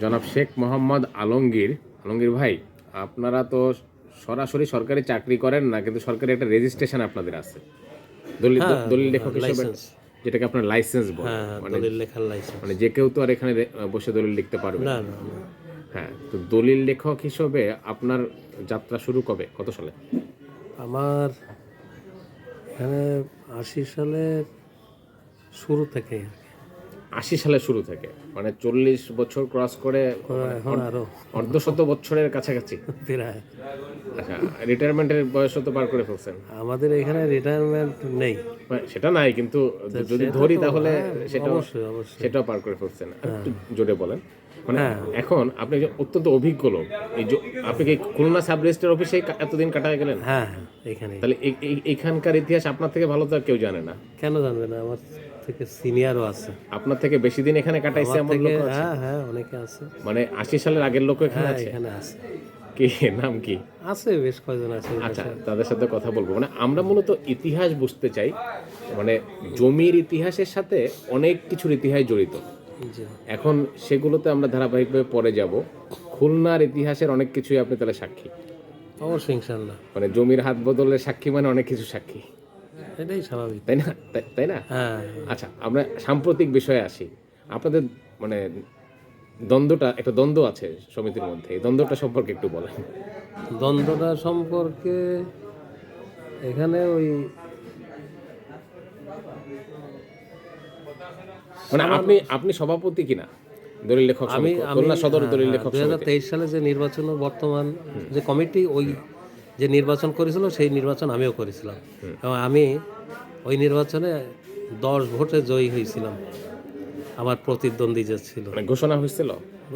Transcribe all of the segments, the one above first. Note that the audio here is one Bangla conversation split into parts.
জনাব শেখ মোহাম্মদ আলমগীর। আলমগীর ভাই আপনারা তো সরাসরি সরকারি চাকরি করেন না কিন্তু সরকারি একটা রেজিস্ট্রেশন আপনাদের আছে। দলিল হ্যাঁ, দলিল লেখক হিসেবে যেটাকে আপনার লাইসেন্স বলে। হ্যাঁ হ্যাঁ, দলিল লেখার লাইসেন্স মানে যে কেউ তো আর এখানে বসে দলিল লিখতে পারবে না। হ্যাঁ তো দলিল লেখক হিসেবে আপনার যাত্রা শুরু কবে? কত সালে? আমার এখানে আশি সালের শুরু থেকে আশি সালে শুরু থেকে। মানে চল্লিশ বছর ক্রস করে এখন আরও। অর্ধশত বছরের কাছাকাছি। আচ্ছা রিটায়ারমেন্টের বয়স তো পার করে ফেলছেন। আমাদের এখানে রিটায়ারমেন্ট নেই। মানে সেটা নাই কিন্তু যদি ধরি তাহলে সেটা অবশ্যই অবশ্যই। সেটাও পার করে ফেলছেন। জোরে বলেন। মানে হ্যাঁ। এখন আপনি যে অত্যন্ত অভিজ্ঞ লোক এই যে আপনি কি খুলনা সাব রেজিস্টার অফিসে এতদিন কাটায় গেলেন? হ্যাঁ হ্যাঁ এখানে তাহলে এইখানকার ইতিহাস আপনার থেকে ভালো তো কেউ জানে না। কেন জানবে না? আমার থেকে সিনিয়রও আছে। আপনার থেকে বেশি দিন এখানে কাটাইছে এমন লোক আছে? হ্যাঁ হ্যাঁ অনেকে আছে। মানে আশি সালের আগের লোক এখানে হ্যাঁ আছে? এখানে আছে। কি নাম কি? আছে বেশ কয়জন আছে আচ্ছা তাদের সাথে কথা বলব। মানে আমরা মূলত ইতিহাস বুঝতে চাই। মানে জমির ইতিহাসের সাথে অনেক কিছুর ইতিহাস জড়িত। এখন সেগুলোতে আমরা ধারাবাহিকভাবে পরে যাব। খুলনার ইতিহাসের অনেক কিছুই আপনি তাহলে সাক্ষী। অবশ্যই ইনশাল্লাহ মানে জমির হাত বদলের সাক্ষী মানে অনেক কিছু সাক্ষী। এটাই স্বাভাবিক। তাই না? তাই- না? হ্যাঁ। আচ্ছা আমরা সাম্প্রতিক বিষয়ে আসি। আপনাদের মানে দ্বন্দ্বটা একটা দ্বন্দ্ব আছে সমিতির মধ্যে। এই দ্বন্দ্বটা সম্পর্কে একটু বলেন। দ্বন্দ্বটা সম্পর্কে এখানে ওই মানে আপনি আপনি সভাপতি কিনা? দলিল লেখক আমি খুলনা সদর দলিল লেখক হাজার সমিতি তেইশ সালে যে নির্বাচন বর্তমান যে কমিটি ওই যে নির্বাচন করেছিল সেই নির্বাচন আমিও করেছিলাম। এবং আমি ওই নির্বাচনে দশ ভোটে জয়ী হয়েছিলাম। আমার প্রতিদ্বন্দ্বী যে ছিল। মানে ঘোষণা হয়েছিল?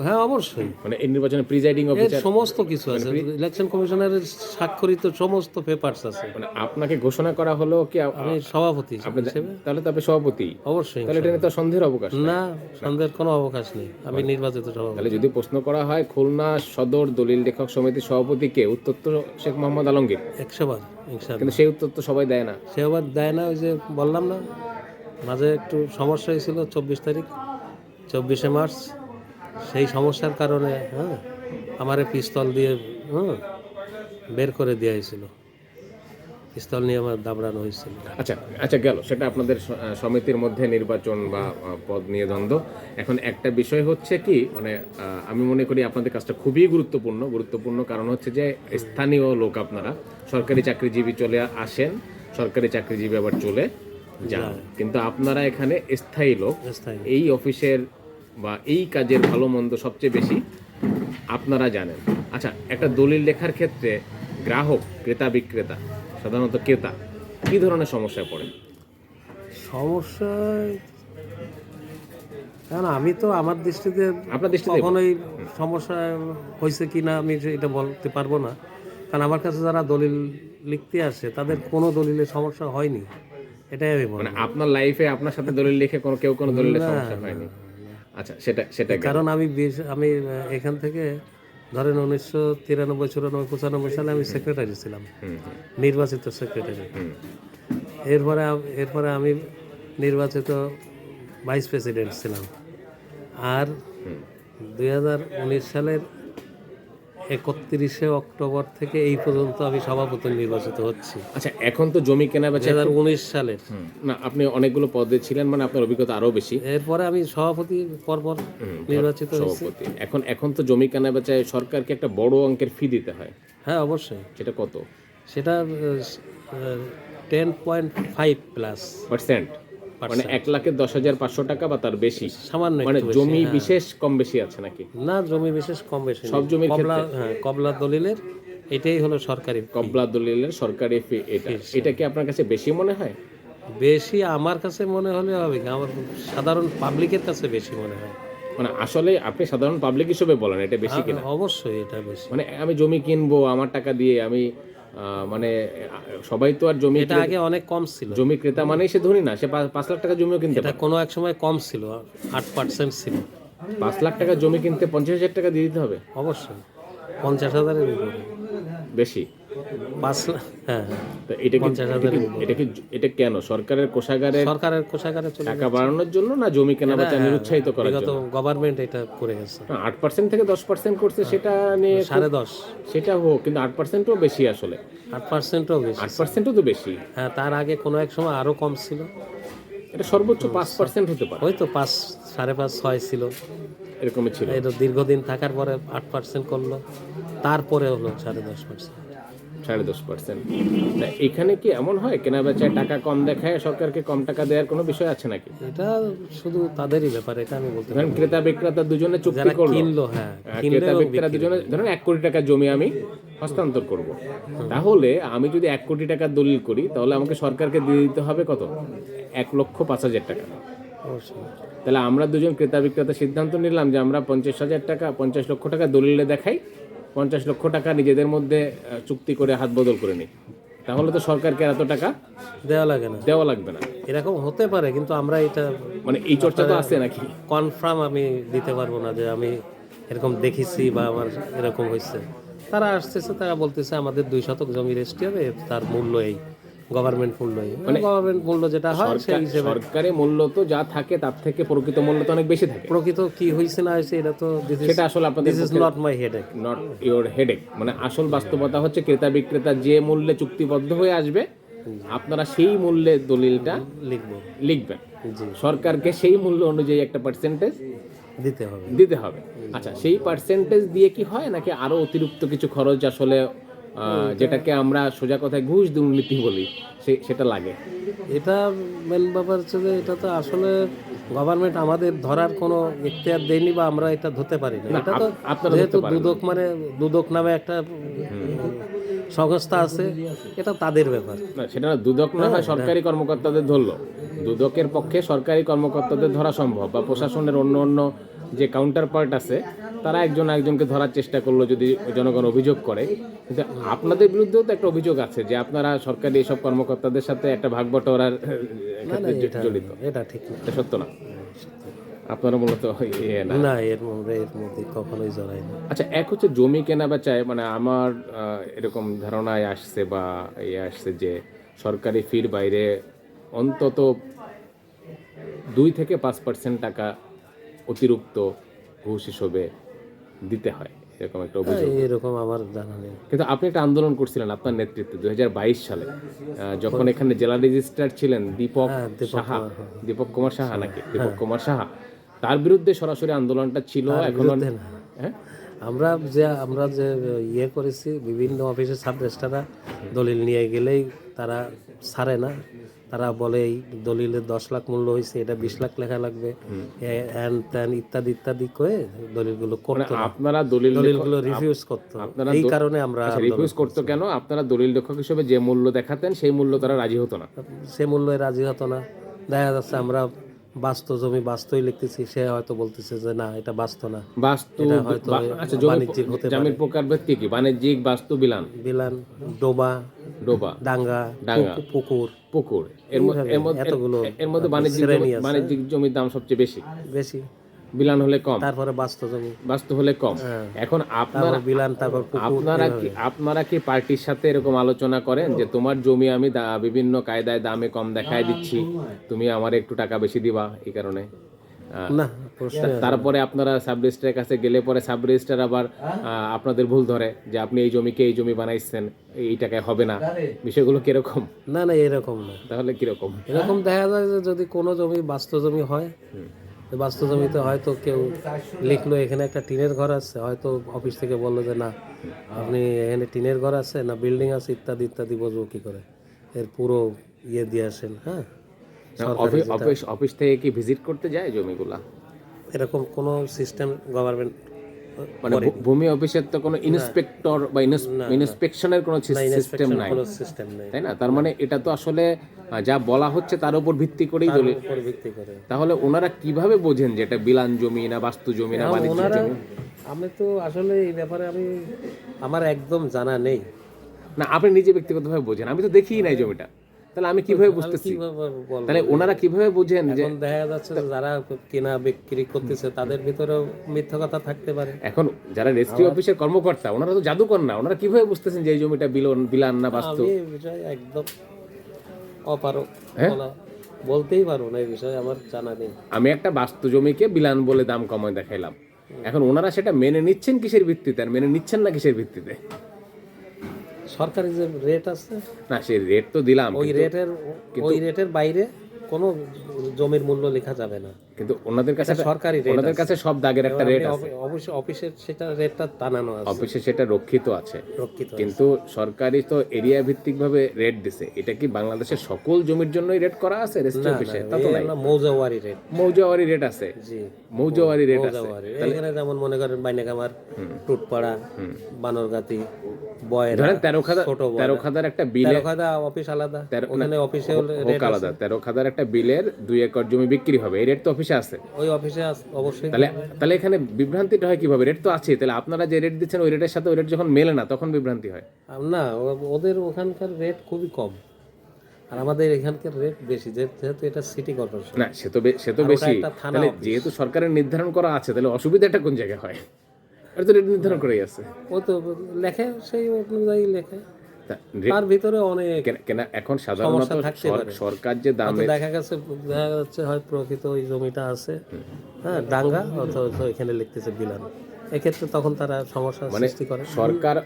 হ্যাঁ অবশ্যই। মানে এই নির্বাচনে প্রিজাইডিং অফিসার সমস্ত কিছু আছে। ইলেকশন কমিশনের স্বাক্ষরিত সমস্ত পেপারস আছে। মানে আপনাকে ঘোষণা করা হলো কি আমি সভাপতি আপনি তাহলে তো আপনি সভাপতি। অবশ্যই তাহলে এটা তো সন্দেহের অবকাশ না সন্দেহের কোনো অবকাশ নেই। আমি নির্বাচিত সভাপতি। তাহলে যদি প্রশ্ন করা হয় খুলনা সদর দলিল লেখক সমিতির সভাপতি কে উত্তর তো শেখ মোহাম্মদ আলমগীর? একশো বার কিন্তু সেই উত্তর তো সবাই দেয় না। সে আবার দেয় না ওই যে বললাম না মাঝে একটু সমস্যা হয়েছিল চব্বিশ তারিখ, চব্বিশে মার্চ। সেই সমস্যার কারণে হ্যাঁ আমারে পিস্তল দিয়ে হ্যাঁ বের করে দেওয়া হয়েছিল। পিস্তল নিয়ে আমার দাবড়ানো হয়েছিল। আচ্ছা আচ্ছা গেল। সেটা আপনাদের সমিতির মধ্যে নির্বাচন বা পদ নিয়ে দ্বন্দ্ব। এখন একটা বিষয় হচ্ছে কি মানে আমি মনে করি আপনাদের কাজটা খুবই গুরুত্বপূর্ণ। গুরুত্বপূর্ণ কারণ হচ্ছে যে, স্থানীয় লোক আপনারা, সরকারি চাকরিজীবী চলে আসেন, সরকারি চাকরিজীবী আবার চলে। যান। কিন্তু আপনারা এখানে স্থায়ী লোক। এই অফিসের বা এই কাজের ভালো মন্দ সবচেয়ে বেশি আপনারা জানেন। আচ্ছা একটা দলিল লেখার ক্ষেত্রে গ্রাহক ক্রেতা বিক্রেতা সাধারণত ক্রেতা কি ধরনের সমস্যায় পড়ে? সমস্যায় কারণ আমি তো আমার দৃষ্টিতে আপনার দৃষ্টিতে কখনোই সমস্যা হয়েছে কি না আমি এটা বলতে পারব না। কারণ আমার কাছে যারা দলিল লিখতে আসে তাদের কোনো দলিলে সমস্যা হয়নি। এটাই আমি মানে আপনার লাইফে আপনার সাথে দলিল লিখে কোনো কেউ কোনো দলিলের সমস্যা হয়নি। আচ্ছা সেটা সেটা কারণ আমি আমি এখান থেকে ধরেন উনিশশো তিরানব্বই চুরানব্বই পঁচানব্বই সালে আমি সেক্রেটারি ছিলাম। নির্বাচিত সেক্রেটারি এরপরে এরপরে আমি নির্বাচিত ভাইস প্রেসিডেন্ট ছিলাম। আর দুই হাজার উনিশ সালের একত্রিশে অক্টোবর থেকে এই পর্যন্ত আমি সভাপতি নির্বাচিত হচ্ছি। আচ্ছা এখন তো জমি কেনা বেচা হাজার উনিশ সালের। না আপনি অনেকগুলো পদে ছিলেন মানে আপনার অভিজ্ঞতা আরও বেশি। এরপরে আমি সভাপতি পরপর নির্বাচিত সভাপতি। এখন এখন তো জমি কেনা বেচায় সরকারকে একটা বড় অঙ্কের ফি দিতে হয়। হ্যাঁ অবশ্যই। সেটা কত? সেটা ten point five plus percent মানে এক লাখের দশ হাজার পাঁচশো টাকা বা তার বেশি। সামান্য মানে জমি হ্যাঁ। বিশেষ কম বেশি আছে নাকি? না জমি বিশেষ কম বেশি সব জমির কমলা হ্যাঁ দলিলের এটাই হলো সরকারি কবলা দলিলের সরকারি ফি এটা। এটা কি আপনার কাছে বেশি মনে হয়? বেশি আমার কাছে মনে হলে হবে আমার সাধারণ পাবলিকের কাছে বেশি মনে হয়। মানে আসলে আপনি সাধারণ পাবলিক হিসেবে বলেন এটা বেশি কিনা? অবশ্যই এটা বেশি। মানে আমি জমি কিনবো আমার টাকা দিয়ে আমি মানে সবাই তো আর জমি এটা আগে অনেক কম ছিল। জমি ক্রেতা মানেই সে ধনী না সে পাঁচ লাখ টাকা জমিও কিনতে এটা পারে। কোনো এক সময় কম ছিল আট পার্সেন্ট ছিল। পাঁচ লাখ টাকা জমি কিনতে পঞ্চাশ হাজার টাকা দিয়ে দিতে হবে? অবশ্যই পঞ্চাশ হাজারের উপরে। বেশি? পাঁচ হ্যাঁ হ্যাঁ। তো এটা এটা কেন? সরকারের কোষাগারে সরকারের কোষাগারে টাকা বাড়ানোর জন্য না জমি কেনা বেচা নিরুৎসাহিত করার জন্য? গভর্নমেন্ট এটা করে গেছে। আট পার্সেন্ট থেকে দশ পার্সেন্ট করছে সেটা নিয়ে সাড়ে দশ। সেটা হোক কিন্তু আট পার্সেন্টও বেশি আসলে। আট পার্সেন্টও বেশি। আট পার্সেন্টও তো বেশি। হ্যাঁ তার আগে কোনো এক সময় আরও কম ছিল। এটা সর্বোচ্চ পাঁচ পার্সেন্ট হতে পারে। পাঁচ সাড়ে পাঁচ ছয় ছিল। এরকমই ছিল। এটা দীর্ঘদিন থাকার পরে আট পার্সেন্ট করল। তারপরে হলো সাড়ে দশ পার্সেন্ট সাড়ে দশ পার্সেন্ট এখানে কি এমন হয়? কেনা বেচায় টাকা কম দেখায় সরকারকে কম টাকা দেওয়ার কোনো বিষয় আছে নাকি? এটা শুধু তাদেরই ব্যাপার এটা আমি বলতে পারি ধরেন ক্রেতা বিক্রেতা দুজনে চুক্তি যারা করল। কিনলো হ্যাঁ কিনলো ক্রেতা এবং বিক্রেতা দুজনে ধরেন এক কোটি টাকা জমি আমি হস্তান্তর করব। তাহলে আমি যদি এক কোটি টাকা দলিল করি তাহলে আমাকে সরকারকে দিয়ে দিতে হবে কত? এক লক্ষ পাঁচ হাজার টাকা। অবশ্যই। তাহলে আমরা দুজন ক্রেতা বিক্রেতা সিদ্ধান্ত নিলাম যে আমরা পঞ্চাশ হাজার টাকা পঞ্চাশ লক্ষ টাকা দলিলে দেখাই পঞ্চাশ লক্ষ টাকা নিজেদের মধ্যে চুক্তি করে হাত বদল করে নিই। তাহলে তো সরকারকে এত টাকা দেওয়া লাগে না। দেওয়া লাগবে না। এরকম হতে পারে কিন্তু আমরা এটা মানে এই চর্চা তো আছে নাকি? কনফার্ম আমি দিতে পারব না যে আমি এরকম দেখেছি বা আমার এরকম হয়েছে। তারা আসতেছে তারা বলতেছে আমাদের দুই শতক জমি রেস্টি হবে তার মূল্য এই। গভর্নমেন্ট মূল্য এই গভর্নমেন্ট মূল্য যেটা হয় সেই হিসেবে সরকারি মূল্য তো যা থাকে তার থেকে প্রকৃত মূল্য তো অনেক বেশি থাকে। প্রকৃত কি হয়েছে না হয়েছে এটা তো সেটা আসলে আপনাদের this is not my headache not your headache মানে আসল বাস্তবতা হচ্ছে ক্রেতা বিক্রেতা যে মূল্যে চুক্তিবদ্ধ হয়ে আসবে আপনারা সেই মূল্যে দলিলটা লিখব। লিখবেন। সরকারকে সেই মূল্য অনুযায়ী একটা পার্সেন্টেজ দিতে হবে। দিতে হবে। আচ্ছা সেই পার্সেন্টেজ দিয়ে কি হয় নাকি আরও অতিরিক্ত কিছু খরচ আসলে যেটাকে আমরা সোজা কথায় ঘুষ দুর্নীতি বলি সেটা লাগে। এটা মেন ব্যাপার হচ্ছে যে এটা তো আসলে গভর্নমেন্ট আমাদের ধরার কোনো ইখতিয়ার দেয়নি বা আমরা এটা ধরতে পারি না। এটা তো যেহেতু দুদক মানে দুদক নামে একটা সংস্থা আছে এটা তাদের ব্যাপার। সেটা দুদক না হয় সরকারি কর্মকর্তাদের ধরলো। দুদকের পক্ষে সরকারি কর্মকর্তাদের ধরা সম্ভব বা প্রশাসনের অন্য অন্য যে কাউন্টার পার্ট আছে তারা একজন একজনকে ধরার চেষ্টা করল যদি জনগণ অভিযোগ করে। কিন্তু আপনাদের বিরুদ্ধেও তো একটা অভিযোগ আছে যে আপনারা সরকারি এসব কর্মকর্তাদের সাথে একটা ভাগ বটোয়ারার জড়িত। এটা ঠিক না এটা সত্য না? আপনারা মূলত না? না এর মধ্যে এর মধ্যে কখনোই জড়াই না। আচ্ছা এক হচ্ছে জমি কেনা বেচায় মানে আমার এরকম ধারণায় আসছে বা ইয়ে আসছে যে সরকারি ফির বাইরে অন্তত দুই থেকে পাঁচ পার্সেন্ট টাকা অতিরিক্ত ঘুষ হিসেবে দিতে হয় এরকম একটা অভিযোগ। এরকম আমার জানা নেই। কিন্তু আপনি একটা আন্দোলন করছিলেন আপনার নেতৃত্বে দুই সালে যখন এখানে জেলা রেজিস্ট্রার ছিলেন দীপক হ্যাঁ, সাহা হ্যাঁ। দীপক কুমার সাহা নাকি? দীপক কুমার সাহা। তার বিরুদ্ধে সরাসরি আন্দোলনটা ছিল এখনও। হ্যাঁ? আমরা যে আমরা যে ইয়ে করেছি বিভিন্ন অফিসের সাব রেজিস্ট্রাররা দলিল নিয়ে গেলেই তারা ছাড়ে না। তারা বলে এই দলিলের দশ লাখ মূল্য হয়েছে এটা বিশ লাখ লেখা লাগবে। হ্যান ত্যান ইত্যাদি ইত্যাদি করে দলিলগুলো করতো আপনারা দলিল দলিলগুলো রিফিউজ করতো। আপনারা এই কারণে আমরা রিফিউজ করতো কেন? আপনারা দলিল লেখক হিসেবে যে মূল্য দেখাতেন সেই মূল্য তারা রাজি হতো না। সে মূল্যে রাজি হতো না। দেখা যাচ্ছে আমরা বাস্তু জমি বাস্তবই লিখতেছি সে হয়তো বলতেছে যে না এটা বাস্ত না। বাস্তু এটা হয়তো আচ্ছা বাণিজ্যিক হতে জমির প্রকার কি কি? বাণিজ্যিক বাস্তু বিলান? বিলান ডোবা ডোবা ডাঙ্গা ডাঙ্গা। পুকুর। পুকুর। এর মধ্যে এর মধ্যে এতগুলো এর মধ্যে বাণিজ্যিক। বাণিজ্যিক জমির দাম সবচেয়ে বেশি। বেশি। বিলান হলে কম। তারপরে বাস্তু জমি বাস্তু হলে কম। হ্যাঁ। এখন আপনারা বিলান তারপর আপনারা কি আপনারা কি পার্টির সাথে এরকম আলোচনা করেন যে তোমার জমি আমি বিভিন্ন কায়দায় দামে কম দেখায় দিচ্ছি তুমি আমার একটু টাকা বেশি দিবা এই কারণে? না তারপরে আপনারা সাব রেজিস্ট্রারের কাছে গেলে পরে সাব রেজিস্ট্রার আবার আপনাদের ভুল ধরে যে আপনি এই জমিকে এই জমি বানাইছেন এই টাকায় হবে না। বিষয়গুলো কীরকম? না না এরকম না। তাহলে কীরকম? এরকম দেখা যায় যে যদি কোনো জমি বাস্তু জমি হয় বাস্তু জমিতে হয়তো কেউ লিখলো এখানে একটা টিনের ঘর আছে হয়তো অফিস থেকে বলল যে না আপনি এখানে টিনের ঘর আছে না বিল্ডিং আছে ইত্যাদি ইত্যাদি বুঝব কী করে? এর পুরো ইয়ে দিয়ে আসেন হ্যাঁ? অফিস অফিস অফিস থেকে কি ভিজিট করতে যায় জমিগুলা? এরকম কোনো সিস্টেম গভর্নমেন্ট মানে ভূমি অফিসের তো কোনো ইন্সপেক্টর বা ইন্সপেকশনের কোনো সিস্টেম নাই। সিস্টেম নেই। তাই না? তার মানে এটা তো আসলে যা বলা হচ্ছে তার উপর ভিত্তি করেই দলিল ভিত্তি করে। তাহলে ওনারা কীভাবে বোঝেন যে এটা বিলান জমি না বাস্তু জমি না জমি? আমি তো আসলে এই ব্যাপারে আমি আমার একদম জানা নেই। না আপনি নিজে ব্যক্তিগতভাবে বোঝেন। আমি তো দেখিই নাই জমিটা। তাহলে আমি কীভাবে বুঝতেছি? তাহলে ওনারা কীভাবে বুঝেন যে দেখা যাচ্ছে যে যারা কেনা বিক্রি করতেছে তাদের ভিতরে মিথ্যা কথা থাকতে পারে। এখন যারা রেজিস্ট্রি অফিসের কর্মকর্তা ওনারা তো জাদুকর না। ওনারা কীভাবে বুঝতেছেন যে এই জমিটা বিলন বিলান না বাস্তব? এই বিষয়ে একদম অপারক হ্যাঁ? বলতেই পারব না এই বিষয়ে আমার জানা নেই। আমি একটা বাস্তু জমিকে বিলান বলে দাম কমায় দেখাইলাম। এখন ওনারা সেটা মেনে নিচ্ছেন কিসের ভিত্তিতে? আর মেনে নিচ্ছেন না কিসের ভিত্তিতে? সরকারি যে রেট আছে না সেই রেট তো দিলাম ওই রেটের ওই রেটের বাইরে কোনো জমির মূল্য লেখা যাবে না। কিন্তু ওনাদের কাছে সরকারি রেট ওনাদের কাছে সব দাগের একটা রেট আছে। অবশ্যই অফিসের সেটা রেটটা টানানো আছে। অফিসে সেটা রক্ষিত আছে। রক্ষিত কিন্তু সরকারি তো এরিয়া ভিত্তিক ভাবে রেট দিছে। এটা কি বাংলাদেশের সকল জমির জন্যই রেট করা আছে? রেজিস্ট্রি অফিসে তা তো নাই। মৌজাওয়ারি রেট মৌজাওয়ারি রেট আছে। জি। মৌজাওয়ারি রেট আছে। এখানে যেমন মনে করেন বাইনাকামার টুটপাড়া বানরগাতি বয়েরা ধরেন তেরো খাদা ছোট বড়। তেরো খাদার একটা বিলে অফিস আলাদা। ওখানে অফিসে হোক আলাদা। তেরো খাদার একটা বিলের দুই একর জমি বিক্রি হবে। এই রেট তো অফিসে আছে? ওই অফিসে অবশ্যই। তাহলে তাহলে এখানে বিভ্রান্তিটা হয় কীভাবে? রেট তো আছে তাহলে আপনারা যে রেট দিচ্ছেন ওই রেটের সাথে ওই রেট যখন মেলে না তখন বিভ্রান্তি হয়। না ওদের ওখানকার রেট খুবই কম। আর আমাদের এখানকার রেট বেশি যেহেতু এটা সিটি কর্পোরেশন না সে তো সে তো বেশি। তাহলে যেহেতু সরকারের নির্ধারণ করা আছে তাহলে অসুবিধাটা কোন জায়গায় হয়? এটা তো রেট নির্ধারণ করেই আছে। ও তো লেখে সেই অনুযায়ী লেখে। তার ভিতরে অনেক কেন- এখন সাধারণত। সরকার যে দাম দেখা গেছে দেখা যাচ্ছে হয় প্রকৃত ওই জমিটা আছে হ্যাঁ ডাঙ্গা অথবা এখানে লিখতেছে বিলান এক্ষেত্রে তখন তারা সমস্যা মানে সৃষ্টি করে। সরকার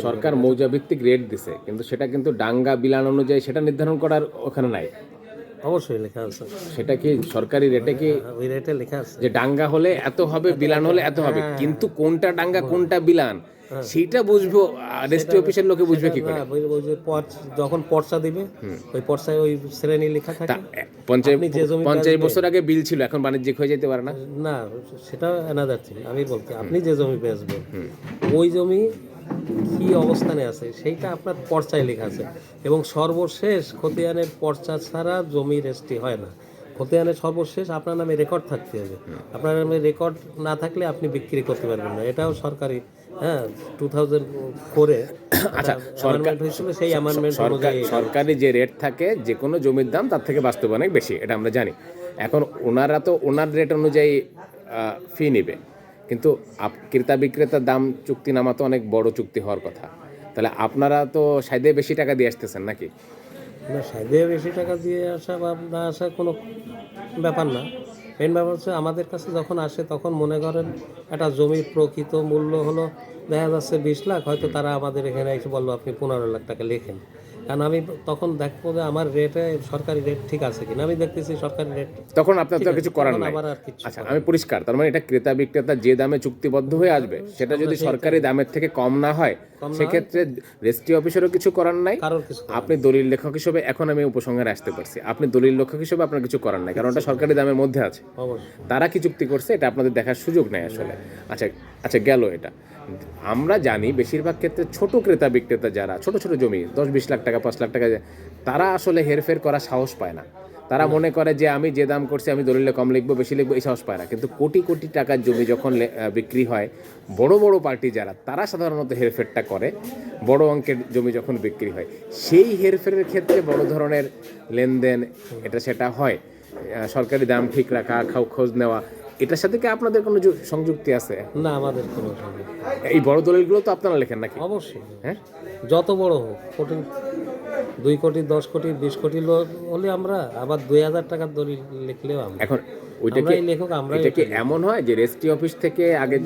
সরকার মৌজা ভিত্তিক রেট দিছে কিন্তু সেটা কিন্তু ডাঙ্গা বিলান অনুযায়ী সেটা নির্ধারণ করার ওখানে নাই। অবশ্যই লেখা আছে। সেটা কি সরকারি রেটে কি ওই রেটে লেখা আছে। যে ডাঙ্গা হলে এত হবে বিলান হলে এত হবে। কিন্তু কোনটা ডাঙ্গা কোনটা বিলান সেইটা বুঝব রেজিস্ট্রি অফিসের লোকে বুঝবে কি করে? হ্যাঁ, যখন পর্চা দিবে ওই পর্চায় ওই শ্রেণি লেখা থাকে। জমি পঞ্চাশ বছর আগে বিল ছিল এখন বাণিজ্যিক হয়ে যেতে পারে না? না সেটা অ্যানাদার থিং আমি বলতে আপনি যে জমি বেচবেন ওই জমি কি অবস্থানে আছে সেইটা আপনার পর্চায় লেখা আছে। এবং সর্বশেষ খতিয়ানের পর্চা ছাড়া জমি রেজিস্ট্রি হয় না। খতিয়ানের সর্বশেষ আপনার নামে রেকর্ড থাকতে হবে। আপনার নামে রেকর্ড না থাকলে আপনি বিক্রি করতে পারবেন না। এটাও সরকারি হ্যাঁ টু থাউজেন্ড ফোরে আচ্ছা অ্যামেন্ডমেন্ট হয়েছিল সেই অ্যামেন্ডমেন্ট সরকার সরকারি যে রেট থাকে যে কোনো জমির দাম তার থেকে বাস্তব অনেক বেশি এটা আমরা জানি। এখন ওনারা তো ওনার রেট অনুযায়ী ফি নেবে। কিন্তু ক্রেতা বিক্রেতার দাম চুক্তিনামা তো অনেক বড় চুক্তি হওয়ার কথা। তাহলে আপনারা তো সাইডে বেশি টাকা দিয়ে আসতেছেন নাকি? না, সাইডে বেশি টাকা দিয়ে আসা বা না আসা কোনো ব্যাপার না। মেন ব্যাপার হচ্ছে আমাদের কাছে যখন আসে তখন মনে করেন একটা জমির প্রকৃত মূল্য হলো দেখা যাচ্ছে বিশ লাখ, হয়তো তারা আমাদের এখানে এসে বলল, আপনি পনেরো লাখ টাকা লেখেন। কারণ আমি তখন দেখব যে আমার রেটে সরকারি রেট ঠিক আছে কিনা। আমি দেখতেছি সরকারি রেট তখন আপনার তো কিছু করার নাই। আচ্ছা আমি পরিষ্কার তার মানে এটা ক্রেতা বিক্রেতা যে দামে চুক্তিবদ্ধ হয়ে আসবে সেটা যদি সরকারি দামের থেকে কম না হয় সেক্ষেত্রে রেজিস্ট্রি অফিসেরও কিছু করার নাই। আপনি দলিল লেখক হিসেবে এখন আমি উপসংহারে আসতে পারছি। আপনি দলিল লেখক হিসেবে আপনার কিছু করার নাই কারণ ওটা সরকারি দামের মধ্যে আছে। তারা কি চুক্তি করছে এটা আপনাদের দেখার সুযোগ নেই আসলে। আচ্ছা আচ্ছা গেল এটা। আমরা জানি বেশিরভাগ ক্ষেত্রে ছোট ক্রেতা বিক্রেতা যারা ছোট ছোট জমি দশ বিশ লাখ টাকা পাঁচ লাখ টাকা তারা আসলে হেরফের করার সাহস পায় না। তারা মনে করে যে আমি যে দাম করছি আমি দলিলে কম লিখব বেশি লিখব এই সাহস পায় না। কিন্তু কোটি কোটি টাকার জমি যখন বিক্রি হয় বড় বড় পার্টি যারা তারা সাধারণত হেরফেরটা করে। বড় অঙ্কের জমি যখন বিক্রি হয় সেই হেরফেরের ক্ষেত্রে বড় ধরনের লেনদেন এটা সেটা হয়। সরকারি দাম ঠিক রাখা খাও খোঁজ নেওয়া এটার সাথে কি আপনাদের কোনো সংযুক্তি আছে? না আমাদের কোনো। এই বড় দলিলগুলো তো আপনারা লেখেন নাকি? অবশ্যই। হ্যাঁ? যত বড় হোক কোটি দুই কোটি দশ কোটি বিশ কোটি লোক হলে আমরা আবার দুই হাজার টাকার দলিল লিখলেও আমরা এখন ওইটা কি লেখক আমরা এটা কি এমন হয় যে রেজিস্ট্রি অফিস থেকে আগে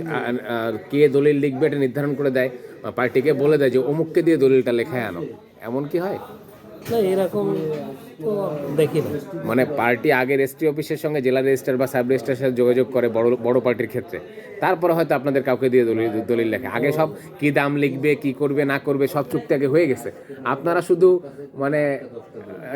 কে দলিল লিখবে এটা নির্ধারণ করে দেয় পার্টিকে বলে দেয় যে অমুককে দিয়ে দলিলটা লেখায় আনো? এমন কি হয়? না এরকম তো দেখি না মানে পার্টি আগে রেজিস্ট্রি অফিসের সঙ্গে জেলা রেজিস্ট্রার বা সাব রেজিস্ট্রার সাথে যোগাযোগ করে বড় বড় পার্টির ক্ষেত্রে। তারপরে হয়তো আপনাদের কাউকে দিয়ে দলিল দলিল লেখে। আগে সব কি দাম লিখবে কি করবে না করবে সব চুক্তি আগে হয়ে গেছে। আপনারা শুধু মানে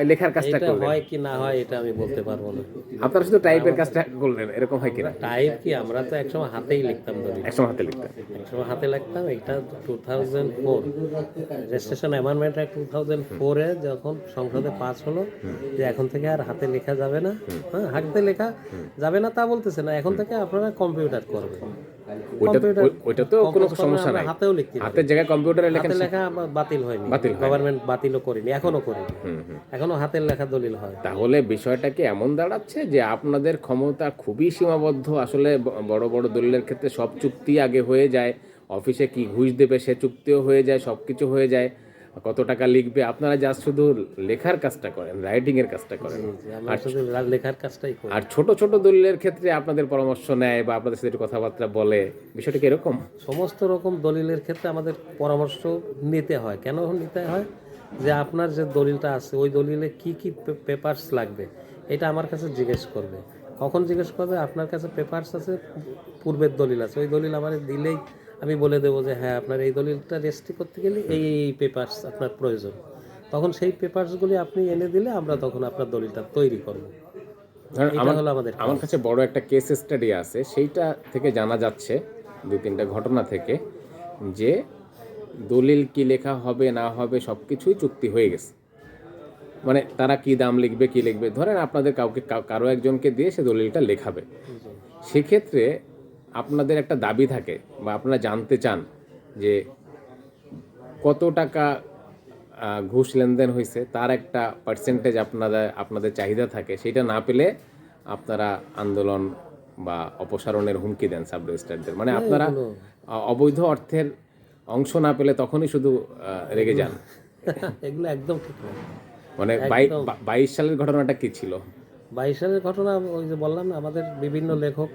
লেখার কাজটা এটা করলেন হয় কি না হয় এটা আমি বলতে পারব না। আপনারা শুধু টাইপের কাজটা করলেন এরকম হয় কিনা টাইপ কি আমরা তো একসময় হাতেই লিখতাম দলিল। একসময় হাতে লিখতেন একসময় হাতে লিখতাম এটা two thousand four registration amendment two thousand ফোরে যখন সংসদে পাস হলো যে এখন থেকে আর হাতে লেখা যাবে না হ্যাঁ হাতে লেখা যাবে না তা বলতেছে না। এখন থেকে আপনারা কম্পিউটার করবেন। ওইটা তো কোনো সমস্যা নাই। হাতেও লিখতে হাতের জায়গায় কম্পিউটারে হাতের লেখা বাতিল হয়নি। বাতিল গভর্নমেন্ট বাতিলও করিনি এখনও করিনি। এখনও হাতের লেখা দলিল হয়। তাহলে বিষয়টা কি এমন দাঁড়াচ্ছে যে আপনাদের ক্ষমতা খুবই সীমাবদ্ধ। আসলে বড় বড় দলিলের ক্ষেত্রে সব চুক্তি আগে হয়ে যায়। অফিসে কি ঘুষ দেবে সে চুক্তিও হয়ে যায় সব কিছু হয়ে যায়। কত টাকা লিখবে আপনারা যা শুধু লেখার কাজটা করেন রাইটিং এর কাজটা করেন। শুধু লেখার কাজটাই আর ছোট ছোট দলিলের ক্ষেত্রে আপনাদের পরামর্শ নেয় বা আপনাদের সাথে কথাবার্তা বলে বিষয়টা কি এরকম? সমস্ত রকম দলিলের ক্ষেত্রে আমাদের পরামর্শ নিতে হয়। কেন নিতে হয়? যে আপনার যে দলিলটা আছে ওই দলিলে কি কি পেপারস লাগবে? এটা আমার কাছে জিজ্ঞেস করবে। কখন জিজ্ঞেস করবে? আপনার কাছে পেপারস আছে পূর্বের দলিল আছে। ওই দলিল আমার দিলেই আমি বলে দেবো যে হ্যাঁ আপনার এই দলিলটা রেজিস্ট্রি করতে গেলে এই এই পেপারস আপনার প্রয়োজন। তখন সেই পেপারসগুলি আপনি এনে দিলে আমরা তখন আপনার দলিলটা তৈরি করব। আমার কাছে বড় একটা কেস স্টাডি আছে সেইটা থেকে জানা যাচ্ছে দু তিনটা ঘটনা থেকে যে দলিল কি লেখা হবে না হবে সব কিছুই চুক্তি হয়ে গেছে। মানে তারা কি দাম লিখবে কি লিখবে? ধরেন আপনাদের কাউকে কারও একজনকে দিয়ে সে দলিলটা লেখাবে। সেক্ষেত্রে আপনাদের একটা দাবি থাকে বা আপনারা জানতে চান যে কত টাকা ঘুষ লেনদেন হয়েছে তার একটা পার্সেন্টেজ আপনাদের আপনাদের চাহিদা থাকে সেটা না পেলে আপনারা আন্দোলন বা অপসারণের হুমকি দেন সাব রেজিস্ট্রারদের মানে আপনারা অবৈধ অর্থের অংশ না পেলে তখনই শুধু রেগে যান। এগুলো একদম ঠিক মানে বাই- বাইশ সালের ঘটনাটা কি ছিল? বাইশ সালের ঘটনা ওই যে বললাম না আমাদের বিভিন্ন লেখক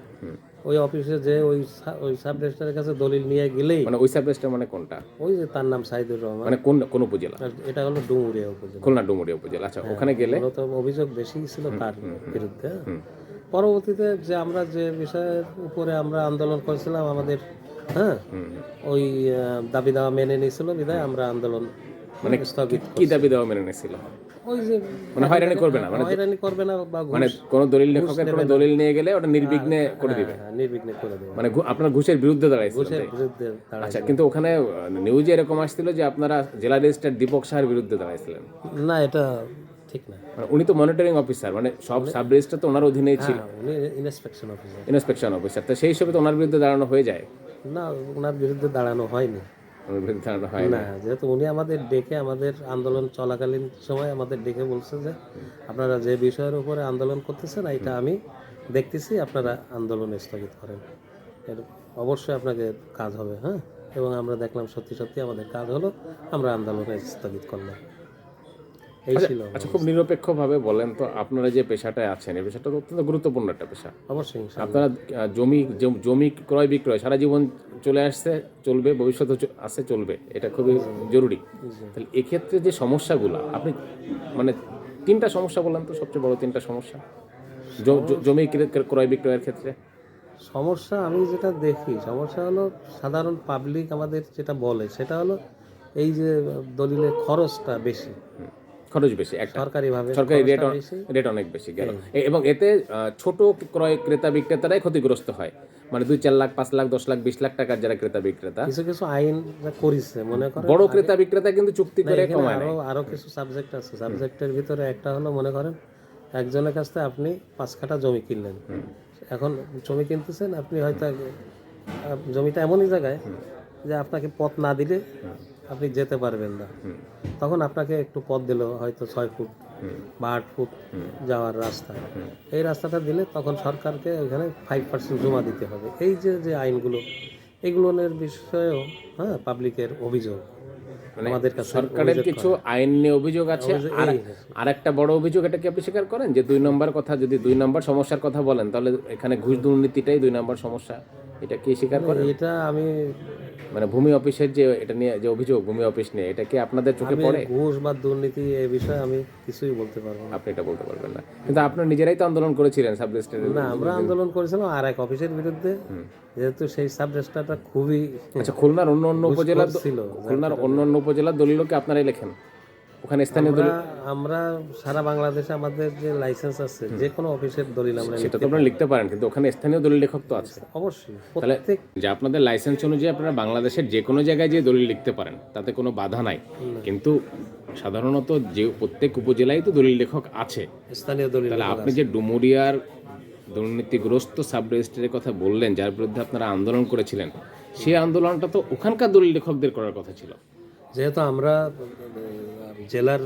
ওই অফিসে যে ওই ওই সাব রেজিস্ট্রারের কাছে দলিল নিয়ে গেলেই মানে ওই সাব রেজিস্ট্রার মানে কোনটা? ওই যে তার নাম সাইদুর রহমান। মানে কোন কোন উপজেলা? এটা হলো ডুমুরিয়া উপজেলা। খুলনা ডুমুরিয়া উপজেলা। আচ্ছা ওখানে গেলে মূলত অভিযোগ বেশি ছিল তার বিরুদ্ধে। পরবর্তীতে যে আমরা যে বিষয়ের উপরে আমরা আন্দোলন করেছিলাম আমাদের হ্যাঁ ওই দাবি দাওয়া মেনে নিয়েছিল বিধায় আমরা আন্দোলন মানে স্থগিত কি দাবি দাওয়া মেনে নিয়েছিল? ওই যে মানে হয়রানি করবে না মানে হয়রানি করবে না বা মানে কোন দলিল লেখকের কোনো দলিল নিয়ে গেলে ওটা নির্বিঘ্নে করে দিবে। হ্যাঁ, নির্বিঘ্নে করে দেবে। মানে আপনার ঘুষের বিরুদ্ধে দাঁড়াইছিল ঘুষের বিরুদ্ধে আচ্ছা কিন্তু ওখানে নিউজে এরকম আসছিল যে আপনারা জেলা রেজিস্ট্রার দীপক সাহার বিরুদ্ধে দাঁড়াইছিলেন। না এটা ঠিক না। মানে উনি তো মনিটরিং অফিসার মানে সব সাব রেজিস্ট্রার তো ওনার অধীনেই ছিল। হ্যাঁ, উনি ইন্সপেকশন অফিসার ইন্সপেকশন অফিসার তো সেই হিসেবে তো ওনার বিরুদ্ধে দাঁড়ানো হয়ে যায়। না ওনার বিরুদ্ধে দাঁড়ানো হয়নি। হয় না, যেহেতু উনি আমাদের ডেকে আমাদের আন্দোলন চলাকালীন সময় আমাদের ডেকে বলছে যে আপনারা যে বিষয়ের উপরে আন্দোলন করতেছেন এটা আমি দেখতেছি, আপনারা আন্দোলন স্থগিত করেন। এর অবশ্যই আপনাকে কাজ হবে হ্যাঁ? এবং আমরা দেখলাম সত্যি সত্যি আমাদের কাজ হলো, আমরা আন্দোলনে স্থগিত করলাম। এই ছিল আচ্ছা খুব নিরপেক্ষভাবে বলেন তো আপনারা যে পেশাটায় আছেন এই পেশাটা অত্যন্ত গুরুত্বপূর্ণ একটা পেশা। অবশ্যই। আপনারা জমি জমি ক্রয় বিক্রয় সারা জীবন চলে আসছে চলবে ভবিষ্যতে আছে চলবে এটা খুবই জরুরি। তাহলে এক্ষেত্রে যে সমস্যাগুলো আপনি মানে তিনটা সমস্যা বললেন তো সবচেয়ে বড় তিনটা সমস্যা? জমি ক্রয় বিক্রয়ের ক্ষেত্রে? সমস্যা আমি যেটা দেখি সমস্যা হলো সাধারণ পাবলিক আমাদের যেটা বলে সেটা হলো এই যে দলিলের খরচটা বেশি। খরচ বেশি একটা। সরকারিভাবে সরকারি রেট রেট অনেক বেশি গেল। এবং এতে ছোট ক্রয় ক্রেতা বিক্রেতারাই ক্ষতিগ্রস্ত হয়। মানে দুই চার লাখ পাঁচ লাখ দশ লাখ বিশ লাখ টাকার যারা ক্রেতা বিক্রেতা কিছু কিছু আইন করেছে মনে করেন বড় ক্রেতা বিক্রেতা কিন্তু চুক্তি করে কমায় আরও আরও কিছু সাবজেক্ট আছে। সাবজেক্টের ভিতরে একটা হলো মনে করেন একজনের কাছ থেকে আপনি পাঁচ কাঠা জমি কিনলেন। এখন জমি কিনতেছেন আপনি হয়তো জমিটা এমনই জায়গায় যে আপনাকে পথ না দিলে আপনি যেতে পারবেন না। তখন আপনাকে একটু পথ দিল হয়তো ছয় ফুট বা আট ফুট যাওয়ার রাস্তা। এই রাস্তাটা দিলে তখন সরকারকে ওখানে ফাইভ পার্সেন্ট জমা দিতে হবে। এই যে যে আইনগুলো এগুলোর বিষয়েও হ্যাঁ পাবলিকের অভিযোগ। আমাদের কাছে সরকারের কিছু আইন নিয়ে অভিযোগ আছে। আর আর একটা বড় অভিযোগ এটা কি আপনি স্বীকার করেন? যে দুই নম্বর কথা যদি দুই নম্বর সমস্যার কথা বলেন তাহলে এখানে ঘুষ দুর্নীতিটাই দুই নম্বর সমস্যা। এটা কি স্বীকার করেন? এটা আমি মানে ভূমি অফিসের যে এটা নিয়ে যে অভিযোগ ভূমি অফিস নিয়ে এটা কি আপনাদের চোখে পড়ে? ঘুষ বা দুর্নীতি এই বিষয়ে আমি কিছুই বলতে পারব না। আপনি এটা বলতে পারবেন না। কিন্তু আপনার নিজেরাই তো আন্দোলন করেছিলেন সাব রেজিস্ট্রার না আমরা আন্দোলন করেছিলাম আর এক অফিসের বিরুদ্ধে। যেহেতু সেই সাব রেজিস্ট্রারটা খুবই আচ্ছা খুলনার অন্য অন্য উপজেলা ছিল খুলনার অন্য অন্য উপজেলার দলিলকে আপনারাই লেখেন? ওখানে স্থানীয় দলিল আমরা সারা বাংলাদেশে আমাদের যে লাইসেন্স আছে যে কোনো অফিসের দলিল আমরা সেটা তো আপনারা লিখতে পারেন কিন্তু ওখানে স্থানীয় দলিল লেখক তো আছে। অবশ্যই তাহলে যে আপনাদের লাইসেন্স অনুযায়ী আপনারা বাংলাদেশের যে কোনো জায়গায় যে দলিল লিখতে পারেন তাতে কোনো বাধা নাই। কিন্তু সাধারণত যে প্রত্যেক উপজেলায় তো দলিল লেখক আছে। স্থানীয় দলিল তাহলে আপনি যে ডুমুরিয়ার দুর্নীতিগ্রস্ত সাব রেজিস্ট্রারের কথা বললেন যার বিরুদ্ধে আপনারা আন্দোলন করেছিলেন সেই আন্দোলনটা তো ওখানকার দলিল লেখকদের করার কথা ছিল। যেহেতু আমরা জেলার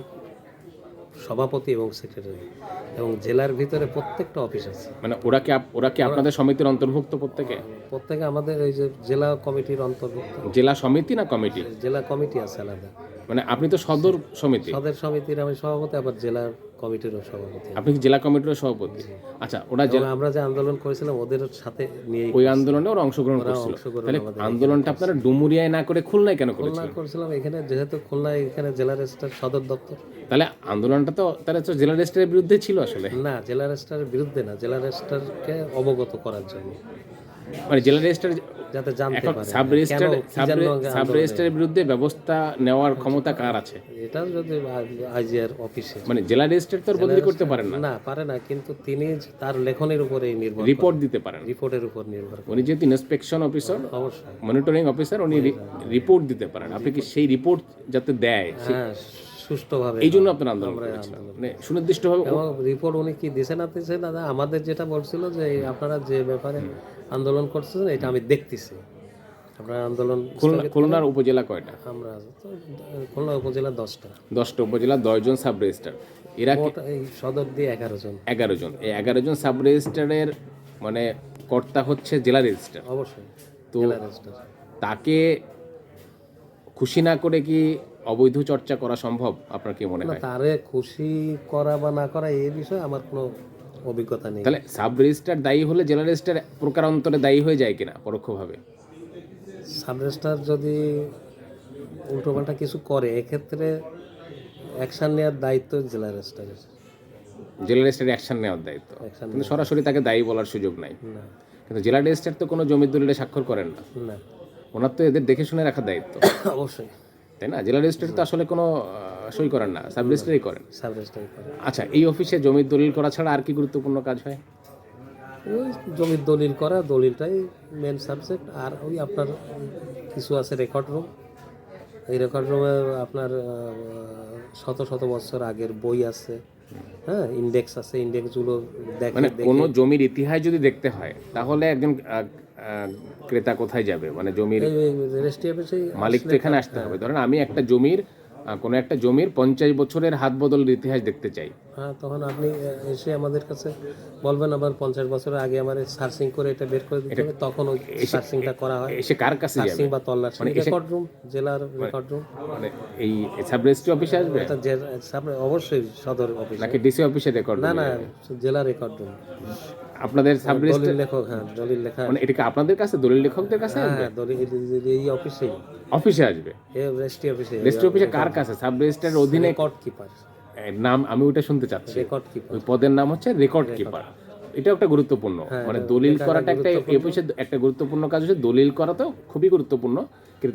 সভাপতি এবং সেক্রেটারি এবং জেলার ভিতরে প্রত্যেকটা অফিস আছে। মানে ওরা কি আপ- ওরা কি আপনাদের সমিতির অন্তর্ভুক্ত প্রত্যেকে? প্রত্যেকে আমাদের এই যে জেলা কমিটির অন্তর্ভুক্ত। জেলা সমিতি না কমিটি? জেলা কমিটি আছে আলাদা। মানে আপনি তো সদর সমিতি। সদর সমিতির আমি সভাপতি আবার জেলা কমিটিরও সভাপতি। আপনি কি জেলা কমিটির সভাপতি? আচ্ছা ওরা জেলা আমরা যে আন্দোলন করেছিলাম ওদের সাথে নিয়ে ওই আন্দোলনে ওরা অংশগ্রহণ করছিল। তাহলে আন্দোলনটা আপনারা ডুমুরিয়ায় না করে খুলনায় কেন করেছিলেন? খুলনা করেছিলাম এখানে যেহেতু খুলনায় এখানে জেলা রেজিস্ট্রার সদর দপ্তর। তাহলে আন্দোলনটা তো তাহলে তো জেলা রেজিস্ট্রারের বিরুদ্ধে ছিল আসলে। না জেলা রেজিস্ট্রারের বিরুদ্ধে না জেলা রেজিস্ট্রারকে অবগত করার জন্য। মানে জেলা রেজিস্ট্রার যাতে জানতে পারে। সাব রেজিস্ট্রার সাব রেজিস্ট্রারের বিরুদ্ধে ব্যবস্থা নেওয়ার ক্ষমতা কার আছে? এটা যদি আইজিআর অফিসে। মানে জেলা রেজিস্ট্রার তো বদলি করতে পারেন না। না পারে না কিন্তু তিনি তার লেখনের উপরেই নির্ভর রিপোর্ট দিতে পারেন। রিপোর্টের উপর নির্ভর উনি যেহেতু ইন্সপেকশন অফিসার অবশ্যই। মনিটরিং অফিসার উনি রিপোর্ট দিতে পারেন। আপনি কি সেই রিপোর্ট যাতে দেয়? হ্যাঁ সুষ্ঠুভাবে এই জন্য আপনার আন্দোলন মানে সুনির্দিষ্টভাবে এবং রিপোর্ট উনি কি দিছে না দিছে না আমাদের যেটা বলছিল যে আপনারা যে ব্যাপারে আন্দোলন করতেছেন এটা আমি দেখতেছি। আপনারা আন্দোলন খুলনার উপজেলা কয়টা? আমরা খুলনা উপজেলা দশটা। দশটা উপজেলা দশজন সাব এরা এই সদর দিয়ে এগারো জন। এগারো জন। এই এগারো জন সাব মানে কর্তা হচ্ছে জেলা রেজিস্ট্রার অবশ্যই তো তাকে খুশি না করে কি অবৈধ চর্চা করা সম্ভব? আপনার কি মনে হয়? তারে খুশি করা বা না করা এই বিষয়ে আমার কোনো অভিজ্ঞতা নেই। তাহলে সাব রেজিস্ট্রার দায়ী হলে জেলা রেজিস্ট্রার প্রকারান্তরে দায়ী হয়ে যায় কিনা পরোক্ষভাবে? সাব রেজিস্ট্রার যদি উল্টোপাল্টা কিছু করে এক্ষেত্রে অ্যাকশন নেওয়ার দায়িত্ব জেলা রেজিস্ট্রারের। জেলা রেজিস্ট্রার অ্যাকশন নেওয়ার দায়িত্ব। কিন্তু সরাসরি তাকে দায়ী বলার সুযোগ নাই। কিন্তু জেলা রেজিস্ট্রার তো কোনো জমির দলিলে স্বাক্ষর করেন না। না। ওনার তো এদের দেখে শুনে রাখার দায়িত্ব। অবশ্যই। তাই না? জেলা রেজিস্ট্রার তো আসলে কোনো সই করেন না সাব রেজিস্ট্রারই করেন। সাব রেজিস্ট্রার করে আচ্ছা এই অফিসে জমির দলিল করা ছাড়া আর কি গুরুত্বপূর্ণ কাজ হয়? ওই জমির দলিল করা দলিলটাই মেন সাবজেক্ট আর ওই আপনার কিছু আছে রেকর্ড রুম এই রেকর্ড রুমে আপনার শত শত বছর আগের বই আছে হ্যাঁ ইন্ডেক্স আছে ইন্ডেক্সগুলো দেখে মানে কোনো জমির ইতিহাস যদি দেখতে হয় তাহলে একজন ক্রেতা কোথায় যাবে? মানে জমির মালিক তো এখানে আসতে হবে। ধরেন আমি একটা জমির কোনো একটা জমির পঞ্চাশ বছরের হাত বদলের ইতিহাস দেখতে চাই। হ্যাঁ তখন আপনি এসে আমাদের কাছে বলবেন আবার পঞ্চাশ বছরের আগে আমার সার্চিং করে এটা বের করে দিতে হবে তখন ওই সার্চিংটা করা হয়। এসে কার কাছে সার্চিং বা তল্লাশি রেকর্ড রুম জেলার রেকর্ড রুম মানে এই সাব রেজিস্ট্রি অফিসে আসবে? এটা অবশ্যই সদর অফিস নাকি ডিসি অফিসে রেকর্ড না না জেলা রেকর্ড রুম আপনাদের সাব দলিল লেখক হ্যাঁ দলিল লেখা মানে এটা কি আপনাদের কাছে দলিল লেখকদের কাছে হ্যাঁ দলিল এই অফিসেই। অফিসে আসবে? এই রেজিস্ট্রি অফিসে রেজিস্ট্রি অফিসে কার কাছে? সাব অধীনে রেকর্ড কিপার নাম আমি ওটা শুনতে চাচ্ছি। রেকর্ড কিপার ওই পদের নাম হচ্ছে রেকর্ড কিপার এটা একটা গুরুত্বপূর্ণ। মানে দলিল করাটা একটা এই অফিসে একটা গুরুত্বপূর্ণ কাজ হচ্ছে দলিল করা তো খুবই গুরুত্বপূর্ণ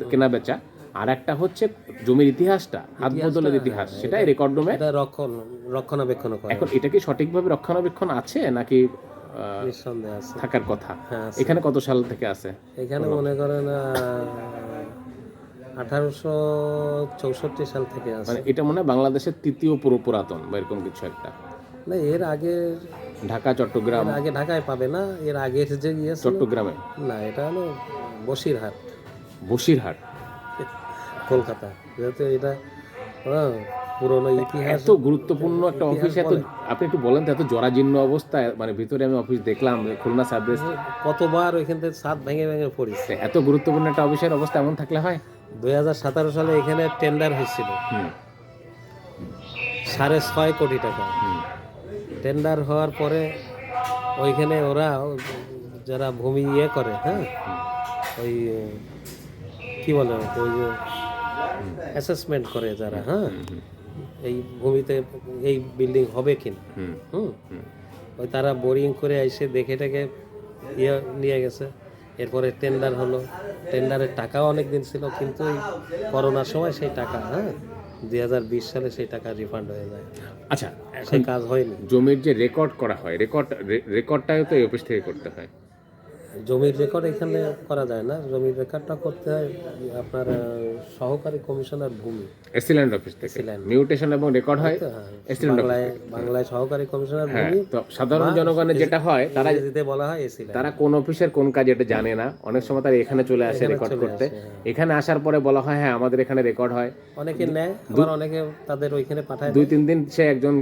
কেনা- বেচা। আর একটা হচ্ছে জমির ইতিহাসটা হাত বদলের ইতিহাস সেটাই রেকর্ড রুমে রক্ষণ রক্ষণাবেক্ষণ করে। এখন এটা কি সঠিকভাবে রক্ষণাবেক্ষণ আছে নাকি থাকার কথা। হ্যাঁ এখানে কত সাল থেকে আছে? এখানে মনে করেন আঠারোশো চৌষট্টি সাল থেকে আছে। মানে এটা মনে হয় বাংলাদেশের তৃতীয় পুরো পুরাতন বা এরকম কিছু একটা। না এর আগে ঢাকা চট্টগ্রাম। আগে ঢাকায় পাবে না এর আগে যে গিয়েছিল চট্টগ্রামে? না এটা হলো বসিরহাট। বসিরহাট? কলকাতা। যেহেতু এটা হ্যাঁ, পুরনো ইতিহাস এত গুরুত্বপূর্ণ একটা অফিস এত আপনি একটু বলেন তো এত জরাজীর্ণ অবস্থায় মানে ভিতরে আমি অফিস দেখলাম খুলনা সাব কতবার ওইখান থেকে সাত ভেঙে ভেঙে পড়েছে। এত গুরুত্বপূর্ণ একটা অফিসের অবস্থা এমন থাকলে হয়? দুই হাজার সতেরো সালে এখানে টেন্ডার হয়েছিল। সাড়ে ছয় কোটি টাকা। টেন্ডার হওয়ার পরে ওইখানে ওরা যারা ভূমি ইয়ে করে হ্যাঁ? ওই কি বলে ওই যে অ্যাসেসমেন্ট করে যারা হ্যাঁ? এই ভূমিতে এই বিল্ডিং হবে কিনা? হুম। হুম। ওই তারা বোরিং করে এসে দেখে টেকে ইয়ে নিয়ে গেছে। এরপরে টেন্ডার হলো। টেন্ডারের টাকাও অনেক দিন ছিল কিন্তু ওই করোনার সময় সেই টাকা হ্যাঁ? দুই হাজার বিশ সালে সেই টাকা রিফান্ড হয়ে যায়। আচ্ছা সেই কাজ হয়নি। জমির যে রেকর্ড করা হয় রেকর্ড রেকর্ডটাও তো এই অফিস থেকে করতে হয়। জমির রেকর্ড এখানে করা যায় না। জমির রেকর্ডটা করতে হয় আপনার সহকারী কমিশনার ভূমি। এসিল্যান্ড অফিস থেকে। মিউটেশন এবং রেকর্ড হয়। হ্যাঁ, বাংলায় বাংলায় সহকারী কমিশনার হ্যাঁ ভূমি তো সাধারণ জনগণের যেটা হয় তারা ইংরেজিতে বলা হয় এসিলেন তারা কোন অফিসের কোন কাজ এটা জানে না। অনেক সময় তারা এখানে চলে আসে রেকর্ড করতে। এখানে আসার পরে বলা হয় হ্যাঁ আমাদের এখানে রেকর্ড হয়। অনেকে নেয় আবার অনেকে তাদের ওইখানে পাঠায় দুই তিন দিন সে একজন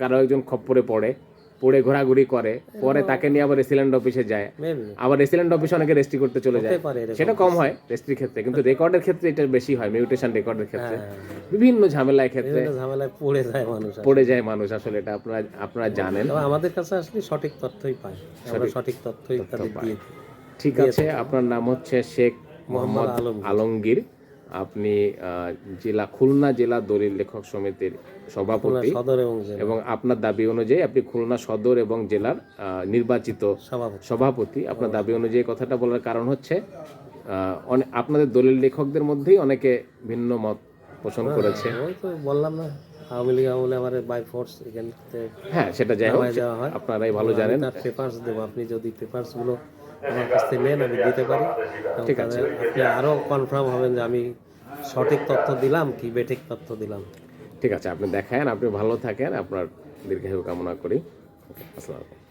কারও একজন খপ্পরে পড়ে। পড়ে ঘোরাঘুরি করে পরে তাকে নিয়ে আবার রেসিডেন্ট অফিসে যায়। আবার রেসিডেন্ট অফিসে অনেকে রেস্ট্রি করতে চলে যায়। সেটা কম হয় রেস্ট্রির ক্ষেত্রে কিন্তু রেকর্ডের ক্ষেত্রে এটা বেশি হয় মিউটেশন রেকর্ডের ক্ষেত্রে। হ্যাঁ, বিভিন্ন ঝামেলার ক্ষেত্রে ঝামেলায় পড়ে যায় মানুষ। পড়ে যায় মানুষ আসলে এটা আপনারা আপনারা জানেন। আমাদের কাছে আসলে সঠিক তথ্যই পায়। আমরা সঠিক তথ্যই তাদের দিয়ে ঠিক আছে আপনার নাম হচ্ছে শেখ মোহাম্মদ আলমগীর। আপনি জেলা খুলনা জেলা দলিল লেখক সমিতির সভাপতি এবং আপনার দাবি অনুযায়ী আপনি খুলনা সদর এবং জেলার নির্বাচিত সভাপতি। আপনার দাবি অনুযায়ী কথাটা বলার কারণ হচ্ছে আপনাদের দলিল লেখকদের মধ্যেই অনেকে ভিন্ন মত পোষণ করেছে। বললাম না আওয়ামী লীগ আমলে আমার বাই ফোর্স এখান থেকে হ্যাঁ সেটা যাই হোক আপনারাই ভালো জানেন। পেপার্স দেবো আপনি যদি পেপার্সগুলো আমার কাছ থেকে নেন আমি দিতে পারি। ঠিক আছে। আপনি আরও কনফার্ম হবেন যে আমি সঠিক তথ্য দিলাম কি বেঠিক তথ্য দিলাম। ঠিক আছে আপনি দেখেন আপনি ভালো থাকেন আপনার দীর্ঘায়ু কামনা করি। আসসালাম আসসালামু আলাইকুম।